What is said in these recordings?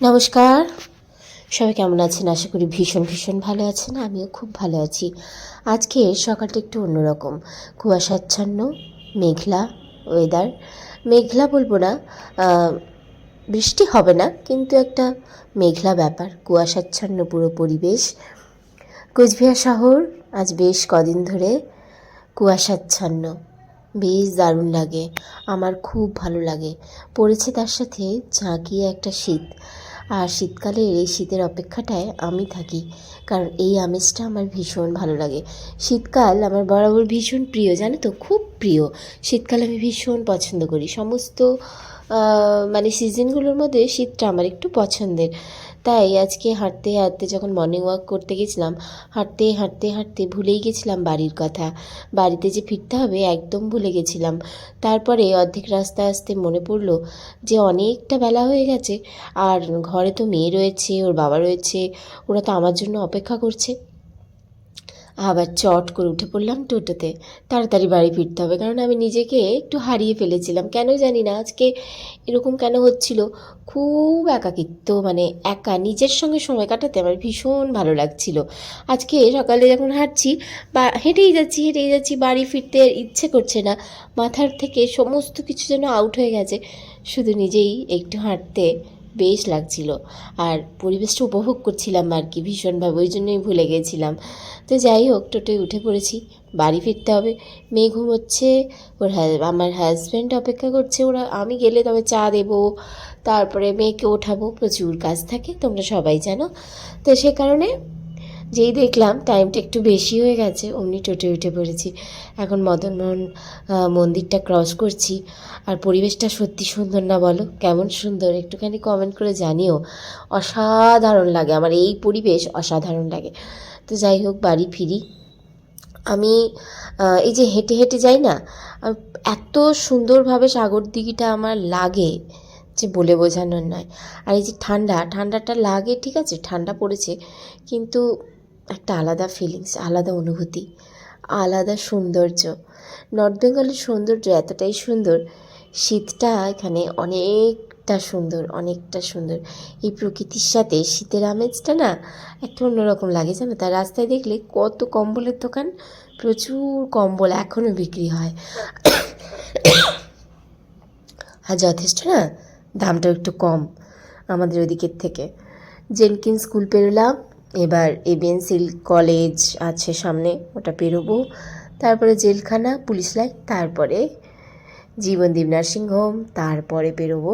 নমস্কার। সবাই কেমন আছেন? আশা করি ভীষণ ভীষণ ভালো আছেন। আমিও খুব ভালো আছি। আজকে সকালটা একটু অন্যরকম। কুয়াশাচ্ছন্ন, মেঘলা ওয়েদার মেঘলা বলব না বৃষ্টি হবে না, কিন্তু একটা মেঘলা ব্যাপার। কুয়াশাচ্ছন্ন পুরো পরিবেশ। কোচবিহার শহর, আজ বেশ কদিন ধরে কুয়াশাচ্ছন্ন। বেশ দারুণ লাগে। আমার খুব ভালো লাগে। পড়েছে তার সাথে ঝাঁকিয়ে একটা শীত। আর শীতকালের এই শীতের অপেক্ষাটায় আমি থাকি। কারণ এই আমেজটা আমার ভীষণ ভালো লাগে। শীতকাল আমার বরাবর ভীষণ প্রিয়, জানো তো? খুব প্রিয়। শীতকাল আমি ভীষণ পছন্দ করি। সমস্ত মানে সিজনগুলোর মধ্যে শীতটা আমার একটু পছন্দের। তাই আজকে হাঁটতে হাঁটতে যখন মর্নিং ওয়াক করতে গেছিলাম, হাঁটতে হাঁটতে হাঁটতে ভুলেই গেছিলাম বাড়ির কথা। বাড়িতে যে ফিরতে হবে একদম ভুলে গেছিলাম। তারপরে অর্ধেক রাস্তা আসতে মনে পড়ল যে অনেকটা বেলা হয়ে গেছে। আর ঘরে তো মেয়ে রয়েছে, ওর বাবা রয়েছে, ওরা তো আমার জন্য অপেক্ষা করছে। আবার চট করে উঠে পড়লাম টোটোতে। তাড়াতাড়ি বাড়ি ফিরতে হবে, কারণ আমি নিজেকে একটু হারিয়ে ফেলেছিলাম। কেন জানি না, আজকে এরকম কেন হচ্ছিল? খুব একাকিত্ব মানে একা, নিজের সঙ্গে সময় কাটাতে আমার ভীষণ ভালো লাগছিল। আজকে সকালে যখন হাঁটছি, বা হেঁটেই যাচ্ছি হেঁটেই যাচ্ছি, বাড়ি ফিরতে ইচ্ছে করছে না। মাথার থেকে সমস্ত কিছু যেন আউট হয়ে গেছে। শুধু নিজেই একটু হাঁটতে বেশ লাগছিল। আর পরিবেশটা উপভোগ করছিলাম আর কি ভীষণভাবে, ওই জন্যই ভুলে গেছিলাম। তো যাই হোক, টোটোয় উঠে পড়েছি। বাড়ি ফিরতে হবে। মেয়ে ঘুমোচ্ছে, ওর আমার হাজব্যান্ড অপেক্ষা করছে, ওরা, আমি গেলে তবে চা দেব, তারপরে মেয়েকে ওঠাবো, প্রচুর কাজ থাকে, তোমরা সবাই জানো। তো সে কারণে যেই দেখলাম টাইমটা একটু বেশি হয়ে গেছে, অমনি টোটে উঠে পড়েছি। এখন মদনমোহন মন্দিরটা ক্রস করছি। আর পরিবেশটা সত্যি সুন্দর না বলো? কেমন সুন্দর? একটুখানি কমেন্ট করে জানিও। অসাধারণ লাগে, আমার এই পরিবেশ অসাধারণ লাগে। তো যাই হোক, বাড়ি ফিরি। আমি এই যে হেঁটে হেঁটে যাই না এত সুন্দরভাবে সাগর দিঘিটা আমার লাগে যে বলে বোঝানোর নয়। আর এই যে ঠান্ডা, ঠান্ডাটা লাগে, ঠিক আছে, ঠান্ডা পড়েছে, কিন্তু একটা আলাদা ফিলিংস আলাদা অনুভূতি, আলাদা সৌন্দর্য। নর্থ বেঙ্গলের সৌন্দর্য এতটাই সুন্দর, শীতটা এখানে অনেকটা সুন্দর অনেকটা সুন্দর। এই প্রকৃতির সাথে শীতের আমেজটা না একটা অন্যরকম লাগে, জানো? তার রাস্তায় দেখলে কত কম্বলের দোকান, প্রচুর কম্বল এখনও বিক্রি হয়। আর যথেষ্ট না, দামটাও একটু কম আমাদের ওদিকের থেকে। জেনকিন স্কুল পেরোলাম এবার এবিএনসিল কলেজ আছে সামনে, ওটা পেরোবো। তারপরে জেলখানা, পুলিশ লাইন, তারপরে জীবনদীপ নার্সিং হোম তারপরে পেরোবো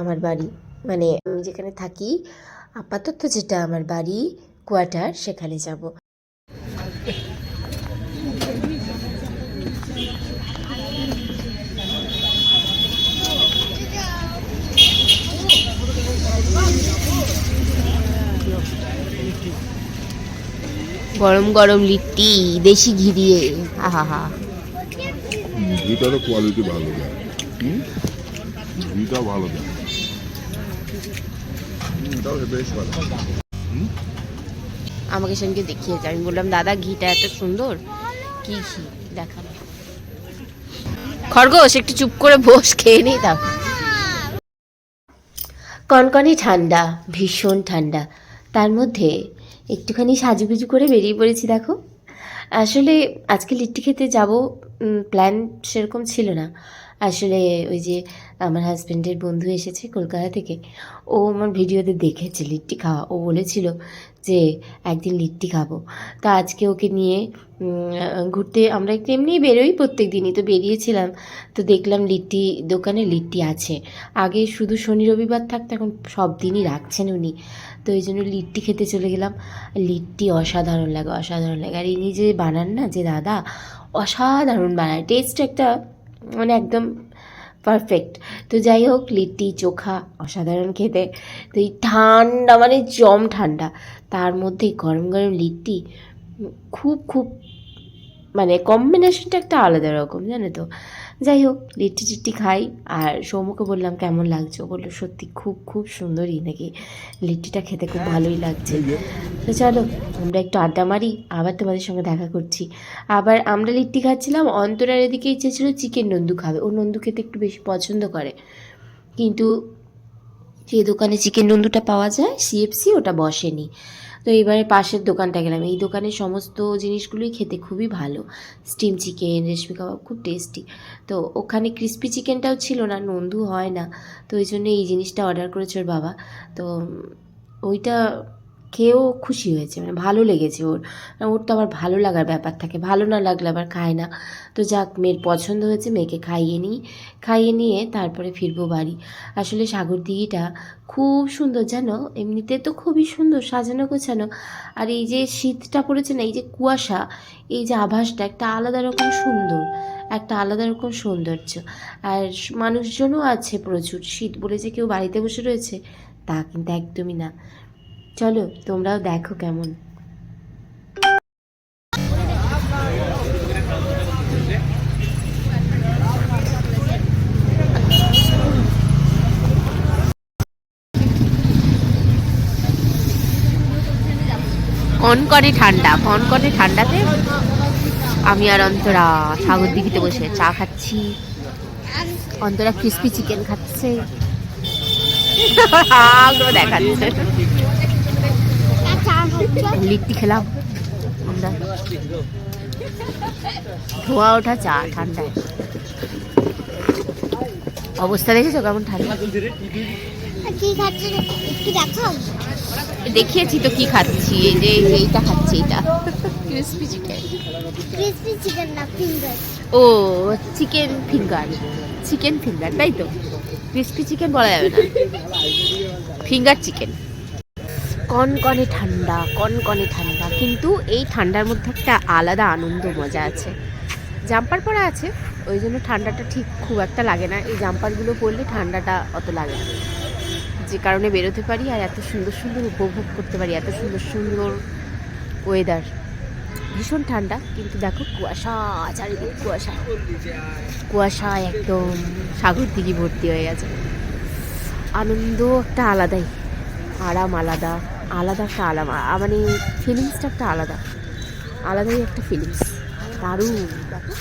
আমার বাড়ি। মানে আমি যেখানে থাকি, আপাতত যেটা আমার বাড়ি, কোয়ার্টার, সেখানে যাব। গরম গরম লিট্টি দেশি ঘি দিয়ে। আহা হা ঘিটারও কোয়ালিটি ভালো দেয়। ঘিটা ভালো দেয়। আমাকে সেদিনকে দেখিয়েছে। আমি বললাম দাদা ঘিটা এত সুন্দর। কি ঘি? দেখাবো খরগোশ একটু চুপ করে বস খেয়ে নেই দাও। কনকনে ঠান্ডা ভীষণ ঠান্ডা। তার মধ্যে একটুখানি সাজুগুজু করে বেরিয়ে পড়েছি, দেখো। আসলে আজকে লিট্টি খেতে যাব প্ল্যান সেরকম ছিল না। আসলে ওই যে আমার হাজব্যান্ডের বন্ধু এসেছে কলকাতা থেকে। ও আমার ভিডিওতে দেখেছে লিট্টি খাওয়া। ও বলেছিল যে, একদিন লিট্টি খাব। তা আজকে ওকে নিয়ে ঘুরতে আমরা একটু এমনিই বেরোই প্রত্যেক দিনই তো বেরিয়েছিলাম, তো দেখলাম লিট্টি, দোকানে লিট্টি আছে। আগে শুধু শনি, রবিবার থাকতো, এখন সব দিনই রাখছেন উনি। তো এই জন্য লিট্টি খেতে চলে গেলাম। লিট্টি অসাধারণ লাগে অসাধারণ লাগে। আর ইনি যে বানান না, যে দাদা, অসাধারণ বানায়। টেস্ট একটা মানে একদম পারফেক্ট তো যাই হোক, লিট্টি, চোখা, অসাধারণ খেতে। তো এই ঠান্ডা মানে জম ঠান্ডা। তার মধ্যে গরম গরম লিট্টি, খুব খুব মানে কম্বিনেশনটা একটা আলাদা রকম, জানো তো? যাই হোক, লিট্টি টিট্টি খাই আর সৌমুকে বললাম, কেমন লাগছে? বলল, সত্যি খুব খুব সুন্দরই নাকি লিট্টিটা খেতে খুব ভালোই লাগছে। তো চলো, আমরা একটু আড্ডা মারি, আবার তোমাদের সঙ্গে দেখা করছি। আবার আমরা লিট্টি খাচ্ছিলাম, অন্তরার এদিকে ইচ্ছে ছিল চিকেন নন্দু খাবে। ও নন্দু খেতে একটু বেশি পছন্দ করে। কিন্তু যে দোকানে চিকেন নন্দুটা পাওয়া যায় সিএফসি ওটা বসেনি। তো এবারে পাশের দোকানটা গেলাম। এই দোকানের সমস্ত জিনিসগুলোই খেতে খুবই ভালো। স্টিম চিকেন রেশমি কাবাব খুব টেস্টি তো ওখানে ক্রিস্পি চিকেনটাও ছিল না, নন্দু হয় না। তো ওই জন্য এই জিনিসটা অর্ডার করেছে ওর বাবা। তো ওইটা খেয়েও খুশি হয়েছে মানে ভালো লেগেছে ওর। ওর তো আবার ভালো লাগার ব্যাপার থাকে, ভালো না লাগলে আবার খায় না। তো যাক, মেয়ের পছন্দ হয়েছে, মেয়েকে খাইয়ে নিই। খাইয়ে নিয়ে তারপরে ফিরবো বাড়ি। আসলে সাগর দিঘিটা খুব সুন্দর, জানো? এমনিতে তো খুবই সুন্দর, সাজানো গোছানো। আর এই যে শীতটা পড়েছে না, এই যে কুয়াশা, এই যে আভাসটা একটা আলাদা রকম সুন্দর, একটা আলাদা রকম সৌন্দর্য। আর মানুষজনও আছে প্রচুর, শীত বলে যে কেউ বাড়িতে বসে রয়েছে, তা কিন্তু একদমই না। চলো, তোমরাও দেখো কেমন। কনকনে ঠান্ডা কনকনে ঠান্ডাতে আমি আর অন্তরা সাগর দিঘিতে বসে চা খাচ্ছি। অন্তরা ক্রিস্পি চিকেন খাচ্ছে। দেখাচ্ছে। লিট্টি খেলাম আমরা। ধোয়া ওঠা চা ঠান্ডায়। অবস্থা দেখেছ কেমন ঠান্ডা? দেখিয়েছি তো কি খাচ্ছি এই যে এইটা খাচ্ছি এটা ক্রিস্পি চিকেন ক্রিসপি চিকেন না ফিঙ্গার ও চিকেন ফিঙ্গার চিকেন ফিঙ্গার তাই তো? ক্রিস্পি চিকেন বলা যাবে না। ফিঙ্গার চিকেন কনকনে ঠান্ডা কনকনে ঠান্ডা। কিন্তু এই ঠান্ডার মধ্যে একটা আলাদা আনন্দ, মজা আছে। জাম্পার পরা আছে, ওই জন্য ঠান্ডাটা ঠিক খুব একটা লাগে না। এই জাম্পারগুলো পরলে ঠান্ডাটা অত লাগে না। যে কারণে বেরোতে পারি আর এত সুন্দর সুন্দর উপভোগ করতে পারি, এত সুন্দর সুন্দর ওয়েদার ভীষণ ঠান্ডা, কিন্তু দেখো কুয়াশা, চারিদিক কুয়াশা। কুয়াশা একদম সাগর দিকে ভর্তি হয়ে গেছে। আনন্দ একটা আলাদাই, আরাম আলাদা। আলাদা একটা আলাদা মানে ফিলিংসটা একটা আলাদা আলাদাই একটা ফিলিংস দারুণ। দেখো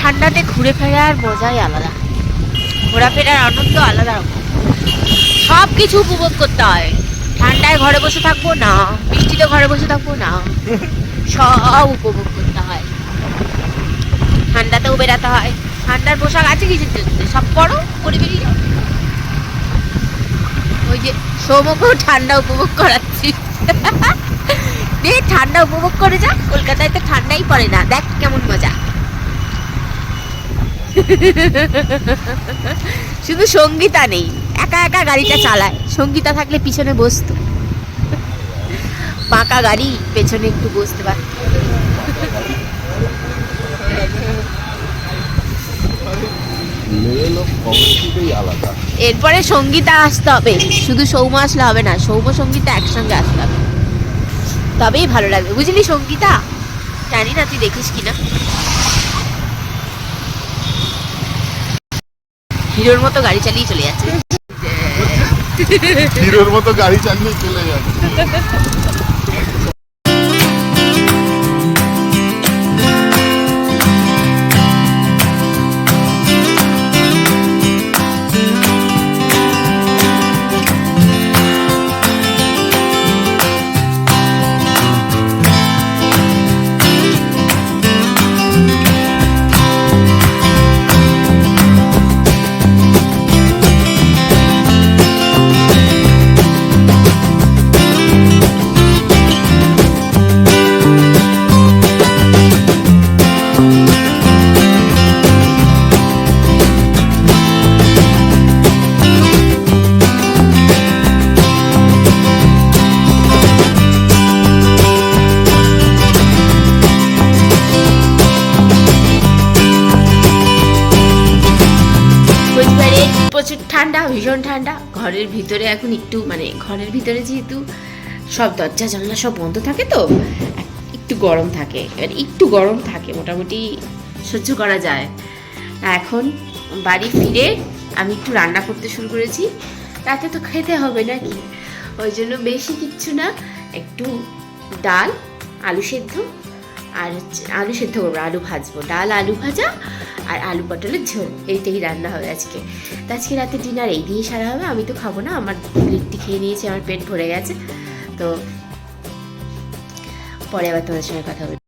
ঠান্ডাতে ঘুরে ফেরার মজাই আলাদা। ঘোরাফেরার আনন্দ আলাদা রকম। সব কিছু উপভোগ করতে হয়। ঠান্ডায় ঘরে বসে থাকব না, বৃষ্টিতে ঘরে বসে থাকব না, সব উপভোগ করতে হয়। ঠান্ডাতেও বেরাতে হয়। ঠান্ডার পোশাক আছে জন্য সব পরো, পরে বেরিয়ে ওই যে সৌমকেও ঠান্ডা উপভোগ করাচ্ছি। ঠান্ডা উপভোগ করে যা। কলকাতায় তো ঠান্ডাই পড়ে না। দেখ কেমন মজা। শুধু সঙ্গীতা নেই একা একা গাড়িটা চালায়। সঙ্গীতা থাকলে পিছনে বসতো। পাকা গাড়ি পেছনে একটু বসতে পার মেয়ে লোক কমিউনিটিটাই আলাদা। এরপরে সঙ্গীতা আসতে হবে। শুধু সৌম আসলে হবে না সৌম সঙ্গীতা একসঙ্গে আসতে হবে। তবেই ভালো লাগবে। বুঝলি সঙ্গীতা? জানি না তুই দেখিস কিনা। হিরোর মতো গাড়ি চালিয়ে চলে যাচ্ছে। হিরোর মতো গাড়ি চালিয়ে চলে যাচ্ছে। প্রচুর ঠান্ডা, ভীষণ ঠান্ডা। ঘরের ভিতরে এখন একটু মানে ঘরের ভিতরে যেহেতু সব দরজা, জানলা সব বন্ধ থাকে তো একটু গরম থাকে। এবার একটু গরম থাকে, মোটামুটি সহ্য করা যায়। এখন বাড়ি ফিরে আমি একটু রান্না করতে শুরু করেছি। রাতে তো খেতে হবে নাকি? ওই জন্য বেশি কিচ্ছু না, একটু ডাল, আলু সেদ্ধ আর আলু সেদ্ধ করব, আলু ভাজবো। ডাল, আলু ভাজা আর আলু পটলের ঝোল। এইটাই রান্না হবে আজকে। তো আজকে রাতে ডিনার এই দিয়েই সারা হবে। আমি তো খাব না, আমার লিট্টি খেয়ে নিয়েছি, আমার পেট ভরে গেছে। তো পরে আবার তোমাদের সঙ্গে কথা হবে